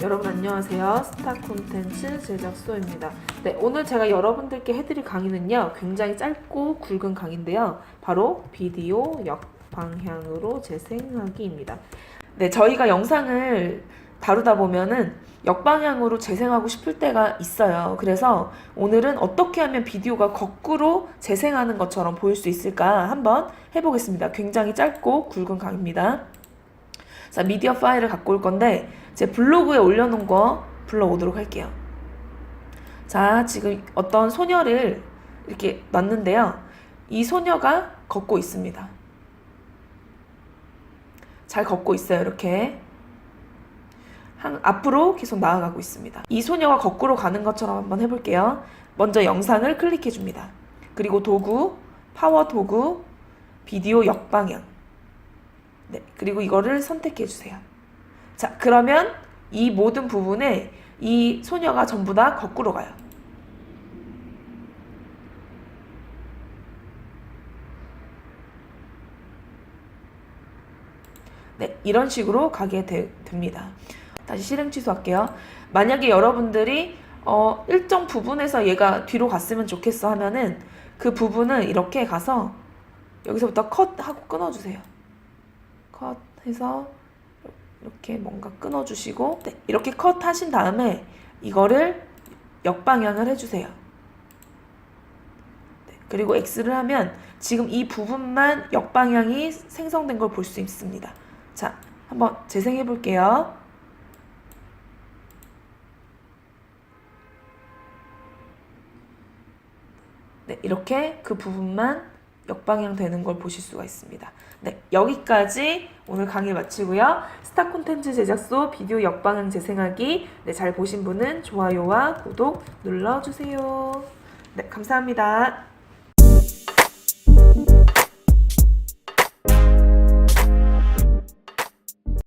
여러분 안녕하세요. 스타 콘텐츠 제작소입니다. 네, 오늘 제가 여러분들께 해드릴 강의는요, 굉장히 짧고 굵은 강의인데요. 바로 비디오 역방향으로 재생하기입니다. 네, 저희가 영상을 다루다 보면은 역방향으로 재생하고 싶을 때가 있어요. 그래서 오늘은 어떻게 하면 비디오가 거꾸로 재생하는 것처럼 보일 수 있을까 한번 해보겠습니다. 굉장히 짧고 굵은 강의입니다. 자, 미디어 파일을 갖고 올 건데 제 블로그에 올려놓은 거 불러오도록 할게요. 자, 지금 어떤 소녀를 이렇게 놨는데요. 이 소녀가 걷고 있습니다. 잘 걷고 있어요, 이렇게. 한, 앞으로 계속 나아가고 있습니다. 이 소녀가 거꾸로 가는 것처럼 한번 해볼게요. 먼저 영상을 클릭해 줍니다. 그리고 도구, 파워 도구, 비디오 역방향. 네, 그리고 이거를 선택해 주세요. 자, 그러면 이 모든 부분에 이 소녀가 전부 다 거꾸로 가요. 네, 이런 식으로 가게 되, 됩니다. 다시 실행 취소할게요. 만약에 여러분들이 어, 일정 부분에서 얘가 뒤로 갔으면 좋겠어 하면은 그 부분은 이렇게 가서 여기서부터 컷하고 끊어주세요. 컷 해서 이렇게 뭔가 끊어주시고 네, 이렇게 컷 하신 다음에 이거를 역방향을 해주세요. 네, 그리고 X를 하면 지금 이 부분만 역방향이 생성된 걸 볼 수 있습니다. 자, 한번 재생해 볼게요. 네, 이렇게 그 부분만 역방향 되는 걸 보실 수가 있습니다. 네, 여기까지 오늘 강의 마치고요. 스타 콘텐츠 제작소 비디오 역방향 재생하기 네, 잘 보신 분은 좋아요와 구독 눌러주세요. 네, 감사합니다.